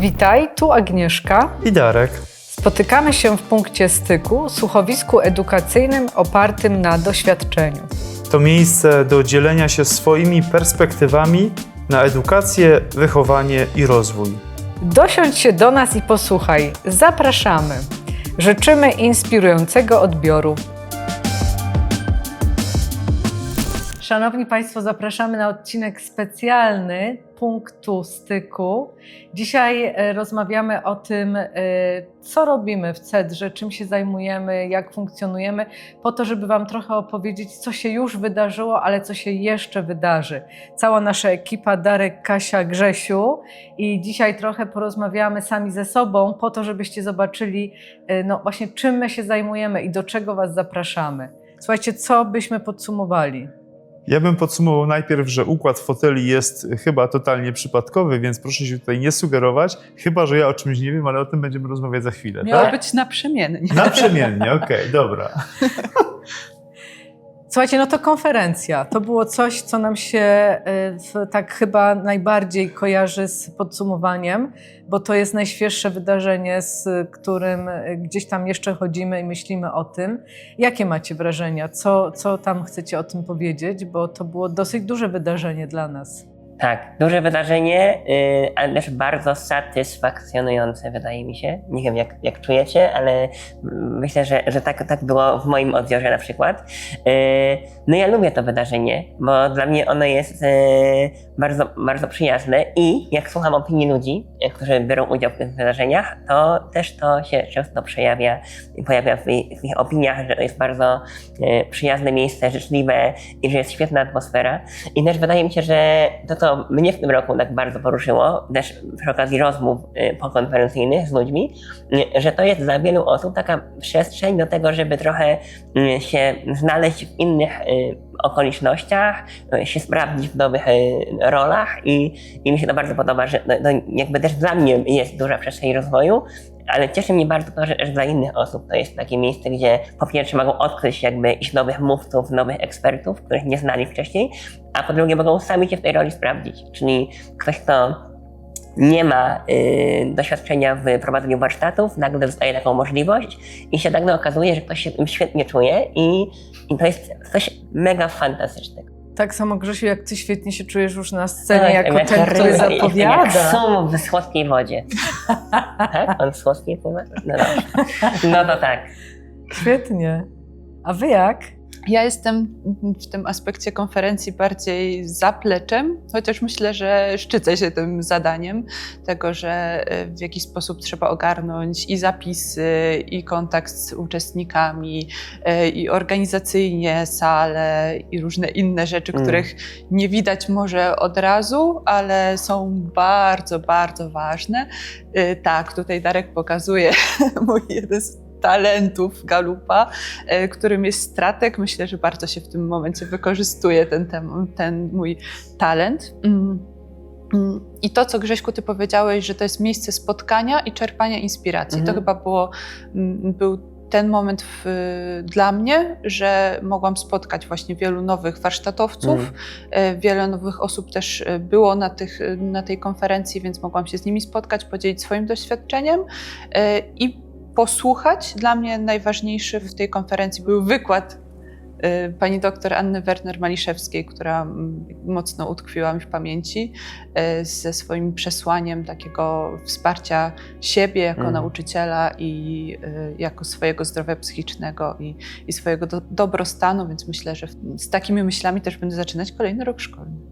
Witaj, tu Agnieszka. I Darek. Spotykamy się w punkcie styku, słuchowisku edukacyjnym opartym na doświadczeniu. To miejsce do dzielenia się swoimi perspektywami na edukację, wychowanie i rozwój. Dosiądź się do nas i posłuchaj. Zapraszamy. Życzymy inspirującego odbioru. Szanowni Państwo, zapraszamy na odcinek specjalny punktu styku. Dzisiaj e, rozmawiamy o tym, e, co robimy w CEDRze, czym się zajmujemy, jak funkcjonujemy, po to, żeby Wam trochę opowiedzieć, co się już wydarzyło, ale co się jeszcze wydarzy. Cała nasza ekipa, Darek, Kasia, Grzesiu i dzisiaj trochę porozmawiamy sami ze sobą, po to, żebyście zobaczyli, e, no właśnie, czym my się zajmujemy i do czego Was zapraszamy. Słuchajcie, co byśmy podsumowali? Ja bym podsumował najpierw, że układ foteli jest chyba totalnie przypadkowy, więc proszę się tutaj nie sugerować, chyba że ja o czymś nie wiem, ale o tym będziemy rozmawiać za chwilę. Miało Tak? być naprzemiennie. Naprzemiennie, okej, dobra. Słuchajcie, no to konferencja. To było coś, co nam się e, w, tak chyba najbardziej kojarzy z podsumowaniem, bo to jest najświeższe wydarzenie, z którym e, gdzieś tam jeszcze chodzimy i myślimy o tym. Jakie macie wrażenia? Co, co tam chcecie o tym powiedzieć? Bo to było dosyć duże wydarzenie dla nas. Tak, duże wydarzenie, yy, ale też bardzo satysfakcjonujące, wydaje mi się. Nie wiem, jak, jak czujecie, ale myślę, że, że tak, tak było w moim odbiorze na przykład. Yy, no ja lubię to wydarzenie, bo dla mnie ono jest yy, bardzo, bardzo przyjazne i jak słucham opinii ludzi, którzy biorą udział w tych wydarzeniach, to też to się często przejawia i pojawia w, ich- w ich opiniach, że to jest bardzo yy, przyjazne miejsce, życzliwe i że jest świetna atmosfera. I też wydaje mi się, że to, co mnie w tym roku tak bardzo poruszyło, też przy okazji rozmów y, pokonferencyjnych z ludźmi, y, że to jest dla wielu osób taka przestrzeń do tego, żeby trochę się znaleźć w innych okolicznościach, y, się sprawdzić w nowych y, rolach i, i mi się to bardzo podoba, że no, no, jakby też dla mnie jest duża przestrzeń rozwoju, ale cieszy mnie bardzo to, że też dla innych osób to jest takie miejsce, gdzie po pierwsze mogą odkryć jakby iść nowych mówców, nowych ekspertów, których nie znali wcześniej, a po drugie mogą sami się w tej roli sprawdzić. Czyli ktoś, kto nie ma y, doświadczenia w prowadzeniu warsztatów, nagle dostaje taką możliwość i się nagle okazuje, że ktoś się tym świetnie czuje i, i to jest coś mega fantastycznego. Tak samo, Grzesiu, jak ty świetnie się czujesz już na scenie, Tak, jako jak ten, który ryba, Jak zapowiada. sum w słodkiej wodzie. tak? On w słodkiej pływa? No. No to tak. Świetnie. A wy jak? Ja jestem w tym aspekcie konferencji bardziej zapleczem, chociaż myślę, że szczycę się tym zadaniem, tego, że e, w jakiś sposób trzeba ogarnąć i zapisy, i kontakt z uczestnikami, e, i organizacyjnie salę, i różne inne rzeczy, Mm. których nie widać może od razu, ale są bardzo, bardzo ważne. E, Tak, tutaj Darek pokazuje mój jeden z talentów Galupa, e, którym jest stratek. Myślę, że bardzo się w tym momencie wykorzystuje ten, ten, ten mój talent. Mm. Mm. I to, co Grześku, ty powiedziałeś, że to jest miejsce spotkania i czerpania inspiracji. Mhm. To chyba było, mm, był ten moment w, dla mnie, że mogłam spotkać właśnie wielu nowych warsztatowców. Mhm. E, Wiele nowych osób też e, było na, tych, na tej konferencji, więc mogłam się z nimi spotkać, podzielić swoim doświadczeniem i posłuchać. Dla mnie najważniejszy w tej konferencji był wykład e, pani doktor Anny Werner-Maliszewskiej, która mm, mocno utkwiła mi w pamięci e, ze swoim przesłaniem takiego wsparcia siebie jako Mhm. nauczyciela i e, jako swojego zdrowia psychicznego i, i swojego do, dobrostanu, więc myślę, że z takimi myślami też będę zaczynać kolejny rok szkolny.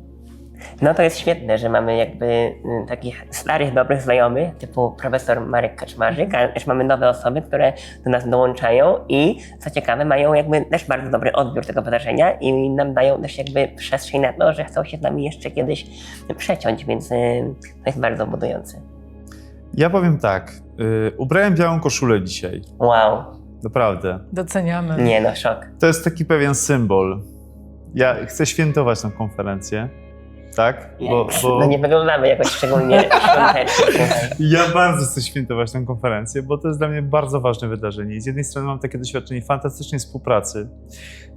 No to jest świetne, że mamy jakby y, takich starych, dobrych znajomych, typu profesor Marek Kaczmarzyk, ale też mamy nowe osoby, które do nas dołączają i co ciekawe, mają jakby też bardzo dobry odbiór tego wydarzenia i nam dają też jakby przestrzeń na to, że chcą się z nami jeszcze kiedyś przeciąć, więc y, to jest bardzo budujące. Ja powiem tak, y, ubrałem białą koszulę dzisiaj, Wow, naprawdę. Doceniamy. nie no, szok. To jest taki pewien symbol. Ja chcę świętować tę konferencję. Tak? Bo, bo No nie wyglądamy jakoś szczególnie świątecznie. ja bardzo chcę świętować tę konferencję, bo to jest dla mnie bardzo ważne wydarzenie. I z jednej strony mam takie doświadczenie fantastycznej współpracy.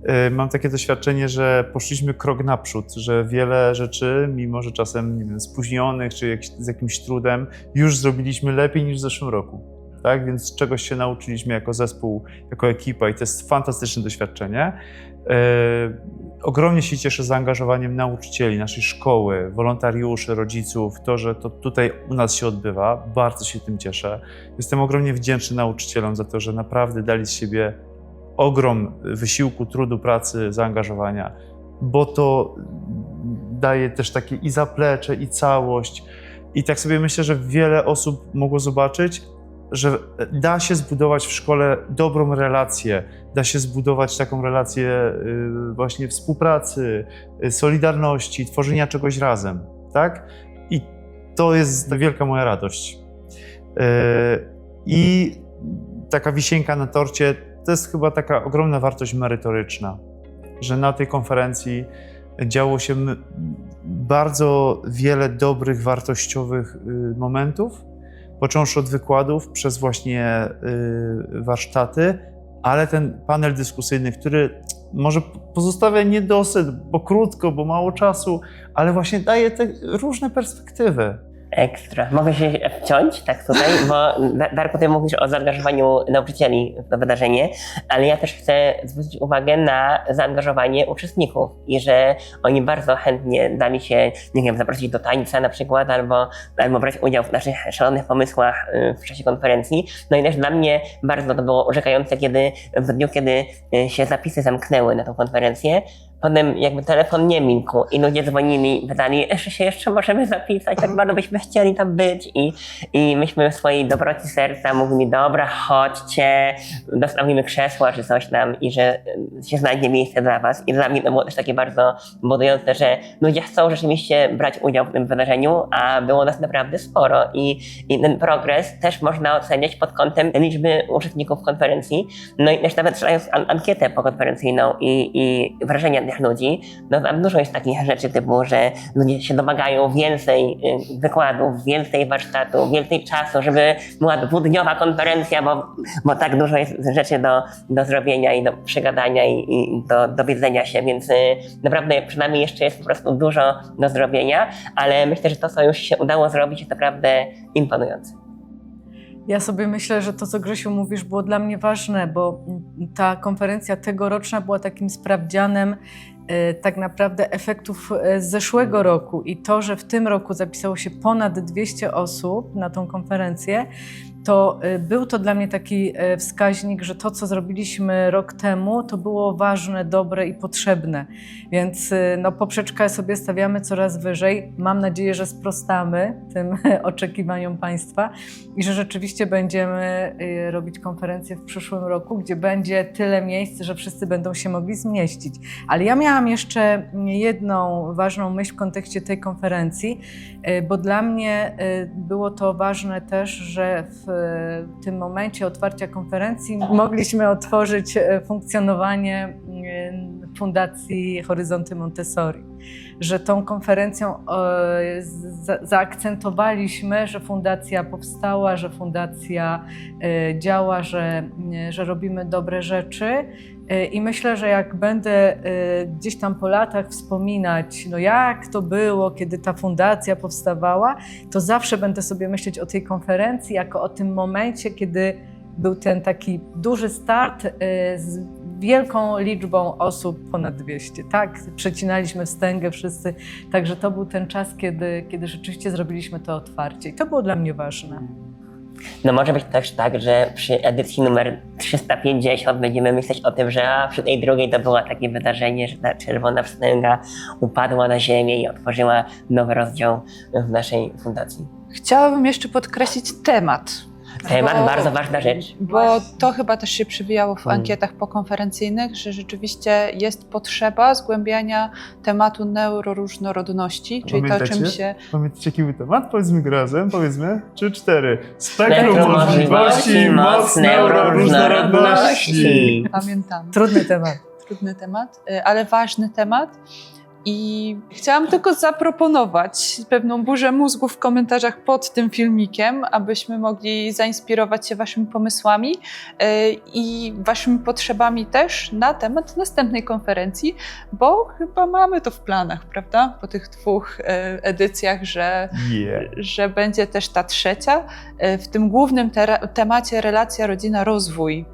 Yy, Mam takie doświadczenie, że poszliśmy krok naprzód, że wiele rzeczy, mimo że czasem nie wiem, spóźnionych czy jak, z jakimś trudem, już zrobiliśmy lepiej niż w zeszłym roku. Tak? Więc czegoś się nauczyliśmy jako zespół, jako ekipa i to jest fantastyczne doświadczenie. Yy, ogromnie się cieszę zaangażowaniem nauczycieli, naszej szkoły, wolontariuszy, rodziców, to, że to tutaj u nas się odbywa. Bardzo się tym cieszę. Jestem ogromnie wdzięczny nauczycielom za to, że naprawdę dali z siebie ogrom wysiłku, trudu, pracy, zaangażowania, bo to daje też takie i zaplecze, i całość. I tak sobie myślę, że wiele osób mogło zobaczyć, że da się zbudować w szkole dobrą relację, da się zbudować taką relację y, właśnie współpracy, y, solidarności, tworzenia czegoś razem, tak? I to jest wielka moja radość. Y, I taka wisienka na torcie to jest chyba taka ogromna wartość merytoryczna, że na tej konferencji działo się bardzo wiele dobrych, wartościowych momentów, począwszy od wykładów, przez właśnie y, warsztaty, ale ten panel dyskusyjny, który może pozostawia niedosyt, bo krótko, bo mało czasu, ale właśnie daje te różne perspektywy. Ekstra. Mogę się wciąć tak tutaj, bo Da- Darku, ty mówisz o zaangażowaniu nauczycieli w to wydarzenie, ale ja też chcę zwrócić uwagę na zaangażowanie uczestników i że oni bardzo chętnie dali się, nie wiem, zaprosić do tańca na przykład, albo, albo brać udział w naszych szalonych pomysłach y, w czasie konferencji. No i też dla mnie bardzo to było urzekające, kiedy w dniu, kiedy y, się zapisy zamknęły na tą konferencję, Potem jakby telefon nie milkł i ludzie dzwonili, pytali, jeszcze się jeszcze możemy zapisać, tak bardzo byśmy chcieli tam być i, i myśmy w swojej dobroci serca mówili, dobra, chodźcie, dostawimy krzesła czy coś tam i że y, się znajdzie miejsce dla was. I dla mnie to było też takie bardzo budujące, że ludzie chcą rzeczywiście brać udział w tym wydarzeniu, a było nas naprawdę sporo i, i ten progres też można oceniać pod kątem liczby uczestników konferencji, no i też nawet czytając an- ankietę pokonferencyjną i, i wrażenia tych ludzi, no tam dużo jest takich rzeczy typu, że ludzie się domagają więcej y, wykładów, więcej warsztatów, więcej czasu, żeby była dwudniowa konferencja, bo, bo tak dużo jest rzeczy do, do zrobienia i do przegadania i, i do dowiedzenia się, więc y, naprawdę przynajmniej jeszcze jest po prostu dużo do zrobienia, ale myślę, że to, co już się udało zrobić, jest naprawdę imponujące. Ja sobie myślę, że to, co Grzesiu mówisz, było dla mnie ważne, bo ta konferencja tegoroczna była takim sprawdzianem e, tak naprawdę efektów e, z zeszłego roku i to, że w tym roku zapisało się ponad 200 osób na tą konferencję, to e, był to dla mnie taki e, wskaźnik, że to, co zrobiliśmy rok temu, to było ważne, dobre i potrzebne. Więc e, no, poprzeczkę sobie stawiamy coraz wyżej. Mam nadzieję, że sprostamy tym oczekiwaniom Państwa i że rzeczywiście będziemy y, robić konferencję w przyszłym roku, gdzie będzie tyle miejsc, że wszyscy będą się mogli zmieścić. Ale ja miałam jeszcze jedną ważną myśl w kontekście tej konferencji, y, bo dla mnie y, było to ważne też, że w y, tym momencie otwarcia konferencji mogliśmy otworzyć y, funkcjonowanie y, Fundacji Horyzonty Montessori że tą konferencją e, za- zaakcentowaliśmy, że fundacja powstała, że fundacja e, działa, że, e, że robimy dobre rzeczy. E, I myślę, że jak będę e, gdzieś tam po latach wspominać, no jak to było, kiedy ta fundacja powstawała, to zawsze będę sobie myśleć o tej konferencji jako o tym momencie, kiedy był ten taki duży start e, z wielką liczbą osób, ponad 200. Tak, przecinaliśmy wstęgę wszyscy, także to był ten czas, kiedy, kiedy rzeczywiście zrobiliśmy to otwarcie i to było dla mnie ważne. No może być też tak, że przy edycji numer 350 będziemy myśleć o tym, że a przy tej drugiej to było takie wydarzenie, że ta czerwona wstęga upadła na ziemię i otworzyła nowy rozdział w naszej fundacji. Chciałabym jeszcze podkreślić temat. Temat, Bo- bardzo ważna rzecz. Bo to chyba też się przewijało w Mm. ankietach pokonferencyjnych, że rzeczywiście jest potrzeba zgłębiania tematu neuroróżnorodności, czyli to, Pamiętacie? czym się Pamiętacie, jaki był temat? Powiedzmy go razem, powiedzmy. Trzy, cztery. Spektrum Spektrum możliwości, moc neuroróżnorodności. pamiętamy. Trudny temat. Trudny temat, y, ale ważny temat. I chciałam tylko zaproponować pewną burzę mózgu w komentarzach pod tym filmikiem, abyśmy mogli zainspirować się Waszymi pomysłami e, i Waszymi potrzebami też na temat następnej konferencji, bo chyba mamy to w planach, prawda? Po tych dwóch e, edycjach, że Yeah. że będzie też ta trzecia e, w tym głównym temacie relacja rodzina-rozwój.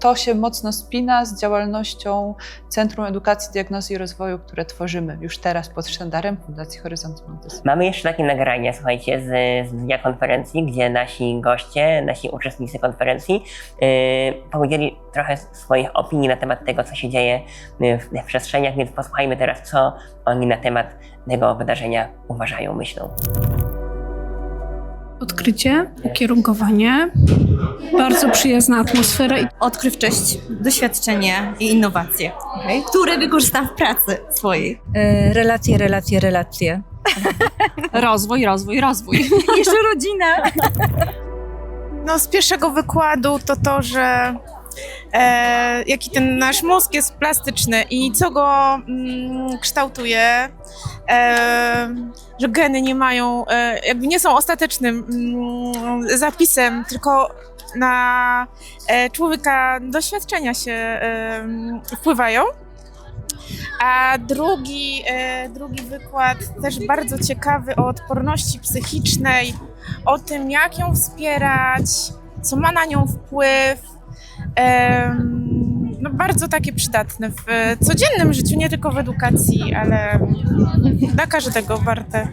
To się mocno spina z działalnością Centrum Edukacji, Diagnozy i Rozwoju, które tworzymy już teraz pod sztandarem Fundacji Horyzont Montessori. Mamy jeszcze takie nagrania, słuchajcie, z, z dnia konferencji, gdzie nasi goście, nasi uczestnicy konferencji yy, powiedzieli trochę swoich opinii na temat tego, co się dzieje yy, w, w przestrzeniach, więc posłuchajmy teraz, co oni na temat tego wydarzenia uważają, myślą. Odkrycie, ukierunkowanie, bardzo przyjazna atmosfera i odkrywczość, doświadczenie i innowacje, które wykorzystam w pracy swojej. E, Relacje, relacje, relacje. rozwój, rozwój, rozwój. Jeszcze rodzina. No, z pierwszego wykładu to to, że e, jaki ten nasz mózg jest plastyczny i co go mm, kształtuje, e, że geny nie mają, e, jakby nie są ostatecznym mm, zapisem, tylko na e, człowieka doświadczenia się e, wpływają. A drugi, e, drugi wykład też bardzo ciekawy o odporności psychicznej, o tym, jak ją wspierać, co ma na nią wpływ. No bardzo takie przydatne w codziennym życiu, nie tylko w edukacji, ale dla każdego warte,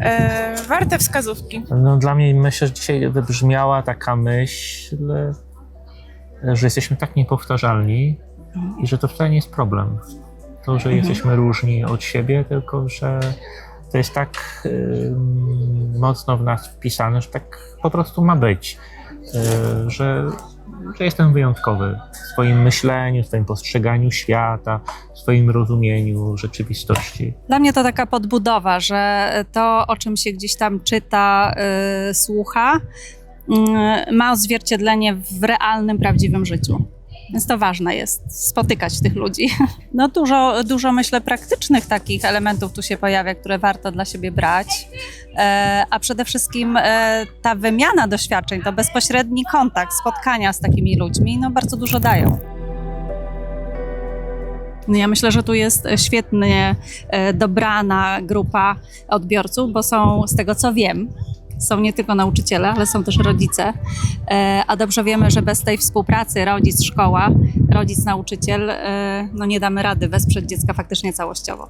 e, warte wskazówki. No, dla mnie myślę, że dzisiaj wybrzmiała taka myśl, że jesteśmy tak niepowtarzalni i że to wcale nie jest problem. To, że jesteśmy różni od siebie, tylko że to jest tak mocno w nas wpisane, że tak po prostu ma być. Y, że, że jestem wyjątkowy w swoim myśleniu, w swoim postrzeganiu świata, w swoim rozumieniu rzeczywistości. Dla mnie to taka podbudowa, że to, o czym się gdzieś tam czyta, y, słucha, y, ma odzwierciedlenie w realnym, prawdziwym życiu. Więc to ważne jest, spotykać tych ludzi. No dużo, dużo myślę praktycznych takich elementów tu się pojawia, które warto dla siebie brać. E, a przede wszystkim e, ta wymiana doświadczeń, to bezpośredni kontakt, spotkania z takimi ludźmi, no bardzo dużo dają. No Ja myślę, że tu jest świetnie e, dobrana grupa odbiorców, bo są, z tego co wiem, są nie tylko nauczyciele, ale są też rodzice. E, A dobrze wiemy, że bez tej współpracy rodzic-szkoła, rodzic-nauczyciel, e, no nie damy rady wesprzeć dziecka faktycznie całościowo.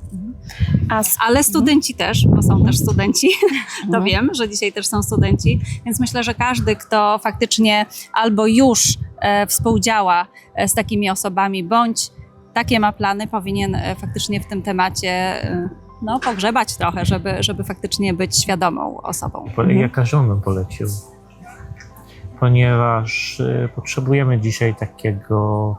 S- Ale studenci też, bo są też studenci, to wiem, że dzisiaj też są studenci, więc myślę, że każdy, kto faktycznie albo już e, współdziała z takimi osobami, bądź takie ma plany, powinien faktycznie w tym temacie no, pogrzebać trochę, żeby, żeby faktycznie być świadomą osobą. Po- Ja każdemu bym polecił. Ponieważ y, potrzebujemy dzisiaj takiego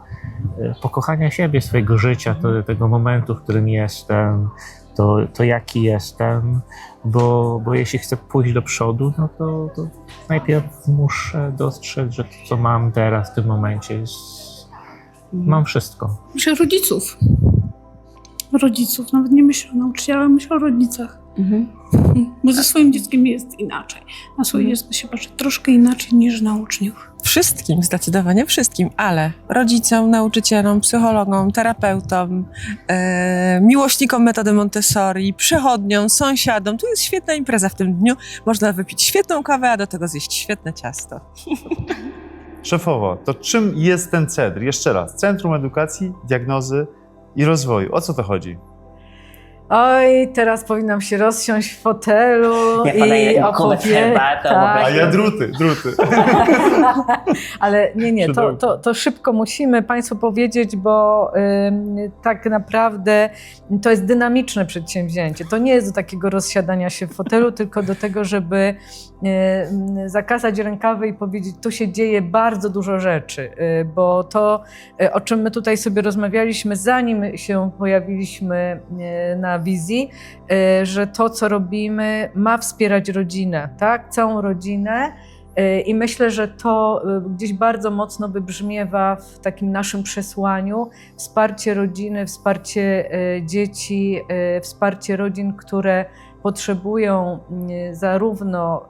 y, pokochania siebie, swojego życia, to, tego momentu, w którym jestem, to, to jaki jestem, bo, bo jeśli chcę pójść do przodu, no to, to najpierw muszę dostrzec, że to, co mam teraz w tym momencie, jest, mam wszystko. Myślę rodziców. Rodziców, nawet nie myślę o nauczycielach, ale myślę o rodzicach. Bo ze swoim dzieckiem jest inaczej. Na swoje dziecko się patrzy troszkę inaczej niż na uczniów. Wszystkim, zdecydowanie wszystkim, ale rodzicom, nauczycielom, psychologom, terapeutom, e, miłośnikom metody Montessori, przechodniom, sąsiadom. Tu jest świetna impreza w tym dniu. Można wypić świetną kawę, a do tego zjeść świetne ciasto. Szefowo, to czym jest ten CEDR? Jeszcze raz. Centrum Edukacji, Diagnozy i Rozwoju. O co to chodzi? Oj, teraz powinnam się rozsiąść w fotelu Ja i opowiedzieć. tak. A ja druty, druty. Ale nie, nie, to, to, to szybko musimy Państwu powiedzieć, bo ym, tak naprawdę to jest dynamiczne przedsięwzięcie. To nie jest do takiego rozsiadania się w fotelu, tylko do tego, żeby zakasać rękawy i powiedzieć, tu się dzieje bardzo dużo rzeczy, y, bo to, y, o czym my tutaj sobie rozmawialiśmy, zanim się pojawiliśmy y, na wizji, y, że to, co robimy, ma wspierać rodzinę, tak? Całą rodzinę Y, I myślę, że to y, gdzieś bardzo mocno wybrzmiewa w takim naszym przesłaniu wsparcie rodziny, wsparcie dzieci, wsparcie rodzin, które potrzebują zarówno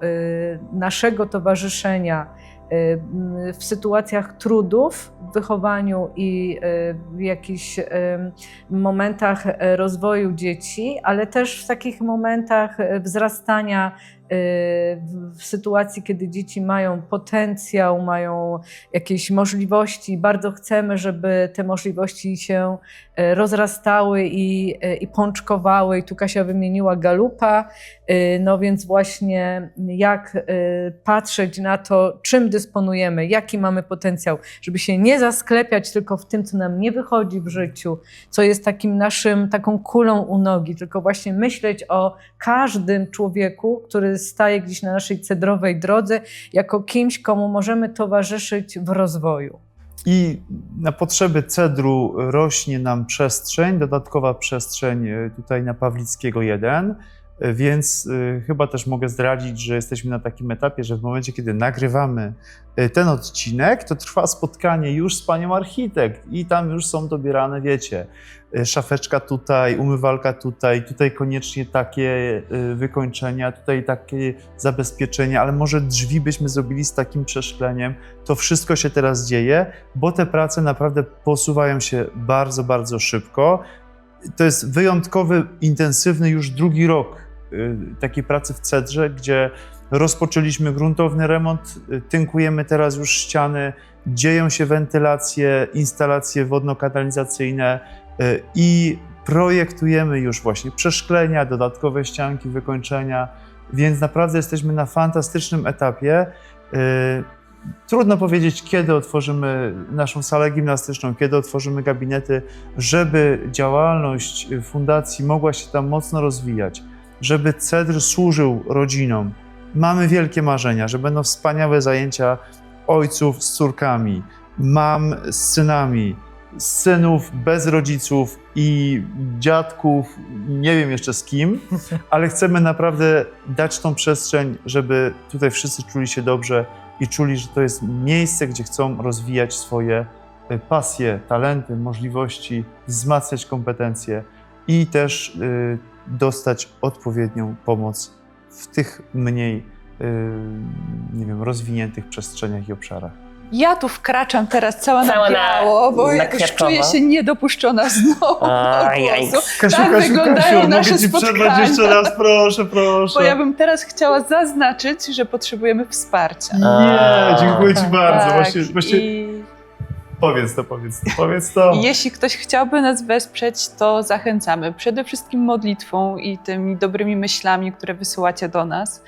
naszego towarzyszenia w sytuacjach trudów w wychowaniu i y, w jakichś y, momentach rozwoju dzieci, ale też w takich momentach wzrastania y, w- w sytuacji, kiedy dzieci mają potencjał, mają jakieś możliwości. Bardzo chcemy, żeby te możliwości się e, rozrastały i, e, i pączkowały. I tu Kasia wymieniła galupa, y, no więc właśnie jak y, patrzeć na to, czym dysponujemy, jaki mamy potencjał, żeby się nie zasklepiać tylko w tym, co nam nie wychodzi w życiu, co jest takim naszym, taką kulą u nogi, tylko właśnie myśleć o każdym człowieku, który staje gdzieś na naszej cedrowej drodze, jako kimś, komu możemy towarzyszyć w rozwoju. I na potrzeby cedru rośnie nam przestrzeń, dodatkowa przestrzeń e, tutaj na Pawlickiego 1. e, Więc e, chyba też mogę zdradzić, że jesteśmy na takim etapie, że w momencie, kiedy nagrywamy ten odcinek, to trwa spotkanie już z panią architekt i tam już są dobierane, wiecie, szafeczka tutaj, umywalka tutaj, tutaj koniecznie takie e, wykończenia, tutaj takie zabezpieczenia, ale może drzwi byśmy zrobili z takim przeszkleniem. To wszystko się teraz dzieje, bo te prace naprawdę posuwają się bardzo, bardzo szybko. To jest wyjątkowy, intensywny już drugi rok y, takiej pracy w Cedrze, gdzie rozpoczęliśmy gruntowny remont, y, tynkujemy teraz już ściany, dzieją się wentylacje, instalacje wodno-kanalizacyjne y, i projektujemy już właśnie przeszklenia, dodatkowe ścianki, wykończenia, więc naprawdę jesteśmy na fantastycznym etapie. Y, Trudno powiedzieć, kiedy otworzymy naszą salę gimnastyczną, kiedy otworzymy gabinety, żeby działalność fundacji mogła się tam mocno rozwijać, żeby Cedr służył rodzinom. Mamy wielkie marzenia, że będą wspaniałe zajęcia ojców z córkami, mam z synami, synów bez rodziców i dziadków, nie wiem jeszcze z kim, ale chcemy naprawdę dać tą przestrzeń, żeby tutaj wszyscy czuli się dobrze i czuli, że to jest miejsce, gdzie chcą rozwijać swoje y, pasje, talenty, możliwości, wzmacniać kompetencje i też y, dostać odpowiednią pomoc w tych mniej, y, nie wiem, rozwiniętych przestrzeniach i obszarach. Ja tu wkraczam teraz cała, Cała na biało, bo na jakoś czuję się niedopuszczona znowu Aj, do aj. głosu. Kasiu, tak Kasiu, wyglądają Kasiu, nasze mogę ci przerwać spotkania. jeszcze raz, proszę, proszę. Bo ja bym teraz chciała zaznaczyć, że potrzebujemy wsparcia. Nie, dziękuję ci bardzo. Tak, Właśnie, właśnie I powiedz to, powiedz to, powiedz to. Jeśli ktoś chciałby nas wesprzeć, to zachęcamy przede wszystkim modlitwą i tymi dobrymi myślami, które wysyłacie do nas.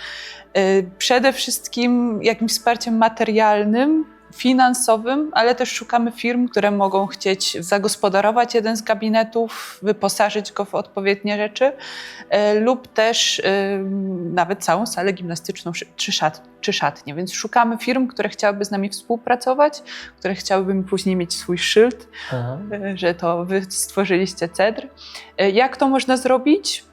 Y, Przede wszystkim jakimś wsparciem materialnym, finansowym, ale też szukamy firm, które mogą chcieć zagospodarować jeden z gabinetów, wyposażyć go w odpowiednie rzeczy y, lub też y, nawet całą salę gimnastyczną czy- szat, czy szatnię. Więc szukamy firm, które chciałyby z nami współpracować, które chciałyby później mieć swój szyld Aha. e, że to wy stworzyliście cedr. E, Jak to można zrobić?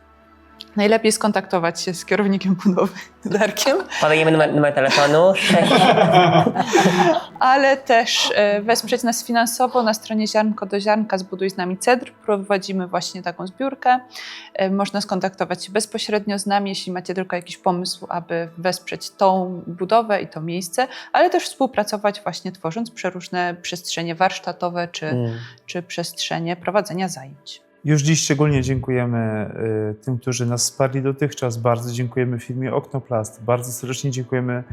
Najlepiej skontaktować się z kierownikiem budowy, Darkiem, Podajemy numer, numer telefonu 6. ale też e, wesprzeć nas finansowo na stronie Ziarnko do Ziarnka Zbuduj z nami Cedr. Prowadzimy właśnie taką zbiórkę. E, Można skontaktować się bezpośrednio z nami, jeśli macie tylko jakiś pomysł, aby wesprzeć tą budowę i to miejsce, ale też współpracować właśnie tworząc przeróżne przestrzenie warsztatowe czy, Mm. czy przestrzenie prowadzenia zajęć. Już dziś szczególnie dziękujemy y, tym, którzy nas wsparli dotychczas. Bardzo dziękujemy firmie Oknoplast. Bardzo serdecznie dziękujemy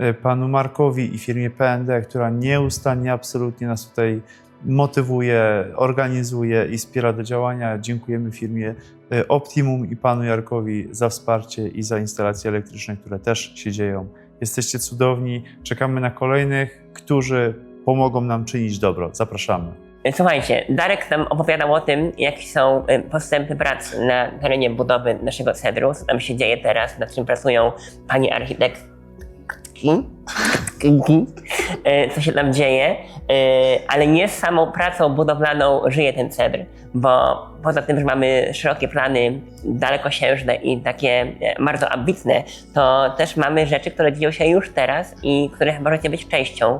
y, panu Markowi i firmie PND, która nieustannie absolutnie nas tutaj motywuje, organizuje i wspiera do działania. Dziękujemy firmie y, Optimum i panu Jarkowi za wsparcie i za instalacje elektryczne, które też się dzieją. Jesteście cudowni. Czekamy na kolejnych, którzy pomogą nam czynić dobro. Zapraszamy. Słuchajcie, Darek nam opowiadał o tym, jakie są y, postępy prac na terenie budowy naszego cedru, co tam się dzieje teraz, nad czym pracują pani architektki. E, co się tam dzieje, e, ale nie z samą pracą budowlaną żyje ten cedr, bo poza tym, że mamy szerokie plany, dalekosiężne i takie e, bardzo ambitne, to też mamy rzeczy, które dzieją się już teraz i których możecie być częścią.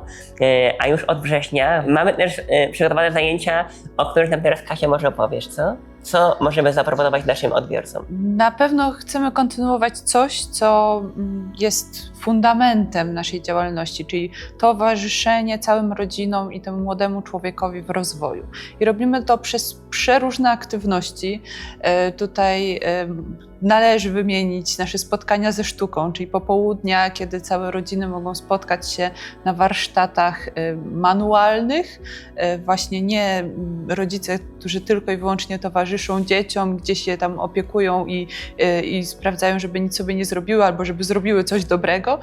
A już od września mamy też przygotowane zajęcia, o których nam teraz Kasia może opowiesz, co? Co możemy zaproponować naszym odbiorcom? Na pewno chcemy kontynuować coś, co mm, jest fundamentem naszej działalności, czyli towarzyszenie całym rodzinom i temu młodemu człowiekowi w rozwoju. I robimy to przez przeróżne aktywności. E, Tutaj należy wymienić nasze spotkania ze sztuką, czyli popołudnia, kiedy całe rodziny mogą spotkać się na warsztatach e, manualnych. E, Właśnie nie mm, rodzice, którzy tylko i wyłącznie towarzyszą dzieciom, gdzieś je tam opiekują i, e, i sprawdzają, żeby nic sobie nie zrobiły albo żeby zrobiły coś dobrego,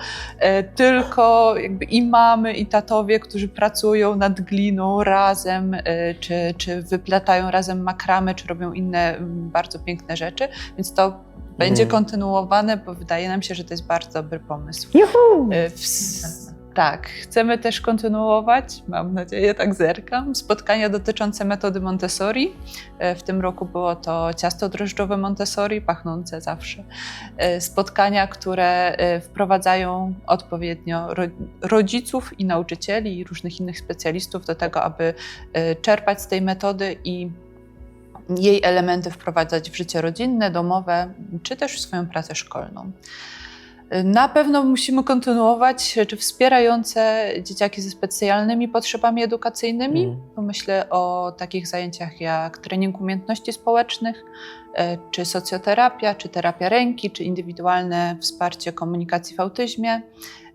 tylko jakby i mamy, i tatowie, którzy pracują nad gliną razem, czy, czy wyplatają razem makramy, czy robią inne mm, bardzo piękne rzeczy, więc to będzie Mm. kontynuowane, bo wydaje nam się, że to jest bardzo dobry pomysł. Juhu! E, w- Tak, chcemy też kontynuować, mam nadzieję, tak zerkam, spotkania dotyczące metody Montessori. E, W tym roku było to ciasto drożdżowe Montessori, pachnące zawsze. E, Spotkania, które wprowadzają odpowiednio ro- rodziców i nauczycieli i różnych innych specjalistów do tego, aby czerpać z tej metody i jej elementy wprowadzać w życie rodzinne, domowe, czy też w swoją pracę szkolną. Na pewno musimy kontynuować rzeczy wspierające dzieciaki ze specjalnymi potrzebami edukacyjnymi. Mm. Myślę o takich zajęciach jak trening umiejętności społecznych, e, czy socjoterapia, czy terapia ręki, czy indywidualne wsparcie komunikacji w autyzmie.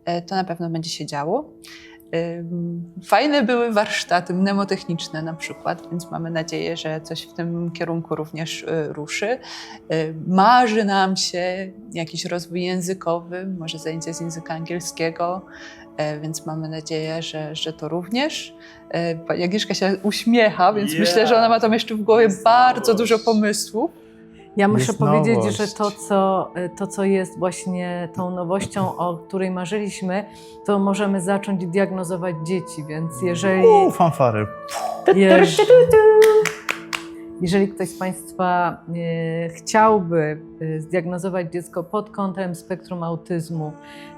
E, To na pewno będzie się działo. Fajne były warsztaty mnemotechniczne na przykład, więc mamy nadzieję, że coś w tym kierunku również y, ruszy. Y, Marzy nam się jakiś rozwój językowy, może zajęcie z języka angielskiego, e, więc mamy nadzieję, że, że to również. Agnieszka się uśmiecha, więc Yeah. myślę, że ona ma tam jeszcze w głowie bardzo dużo pomysłów. Ja muszę Jest powiedzieć, nowość. że to co, to, co jest właśnie tą nowością, o której marzyliśmy, to możemy zacząć diagnozować dzieci, więc jeżeli, Uuu, fanfary. jeż, jeżeli ktoś z Państwa e, chciałby e, zdiagnozować dziecko pod kątem spektrum autyzmu,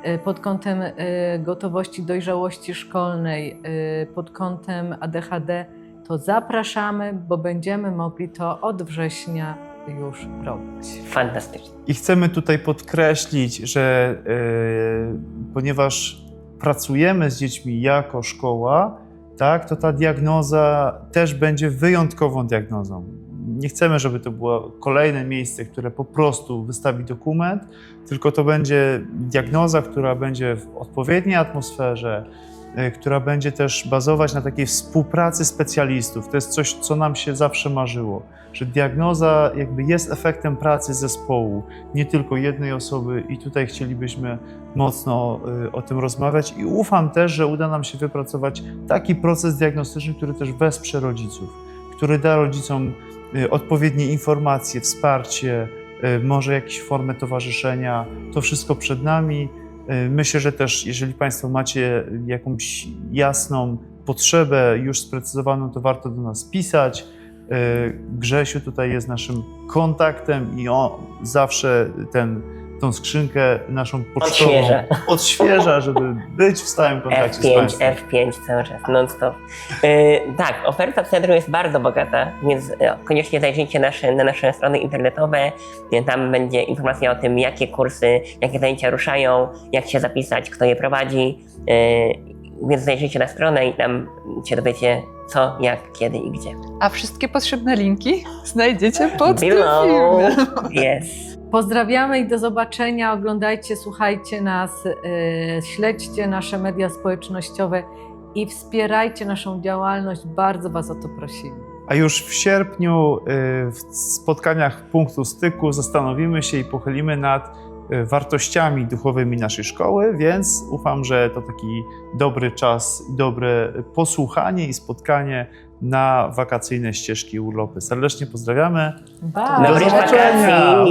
e, pod kątem e, gotowości dojrzałości szkolnej, e, pod kątem ADHD, to zapraszamy, bo będziemy mogli to od września już robić. Fantastycznie. I chcemy tutaj podkreślić, że e, ponieważ pracujemy z dziećmi jako szkoła, tak, to ta diagnoza też będzie wyjątkową diagnozą. Nie chcemy, żeby to było kolejne miejsce, które po prostu wystawi dokument, tylko to będzie diagnoza, która będzie w odpowiedniej atmosferze, która będzie też bazować na takiej współpracy specjalistów. To jest coś, co nam się zawsze marzyło, że diagnoza jakby jest efektem pracy zespołu, nie tylko jednej osoby i tutaj chcielibyśmy mocno y, o tym rozmawiać i ufam też, że uda nam się wypracować taki proces diagnostyczny, który też wesprze rodziców, który da rodzicom y, odpowiednie informacje, wsparcie, może jakieś formę towarzyszenia. To wszystko przed nami. Y, Myślę, że też jeżeli Państwo macie jakąś jasną potrzebę już sprecyzowaną, to warto do nas pisać. Y, Grzesiu tutaj jest naszym kontaktem i on zawsze ten, tą skrzynkę naszą pocztową Odświeża. odświeża, żeby być w stałym kontakcie z F5, Państwem. F5 cały czas, non-stop. Yy, tak, oferta centrum jest bardzo bogata, więc koniecznie zajrzyjcie nasze, na nasze strony internetowe. E, Tam będzie informacja o tym, jakie kursy, jakie zajęcia ruszają, jak się zapisać, kto je prowadzi. Yy, więc zajrzyjcie na stronę i tam się dowiecie co, jak, kiedy i gdzie. A wszystkie potrzebne linki znajdziecie pod tym Below. filmem. Yes. Pozdrawiamy i do zobaczenia. Oglądajcie, słuchajcie nas, yy, śledźcie nasze media społecznościowe i wspierajcie naszą działalność. Bardzo Was o to prosimy. A już w sierpniu y, w spotkaniach punktu styku zastanowimy się i pochylimy nad y, wartościami duchowymi naszej szkoły, więc ufam, że to taki dobry czas, dobre posłuchanie i spotkanie na wakacyjne ścieżki urlopy. Serdecznie pozdrawiamy. Bye. Do zobaczenia.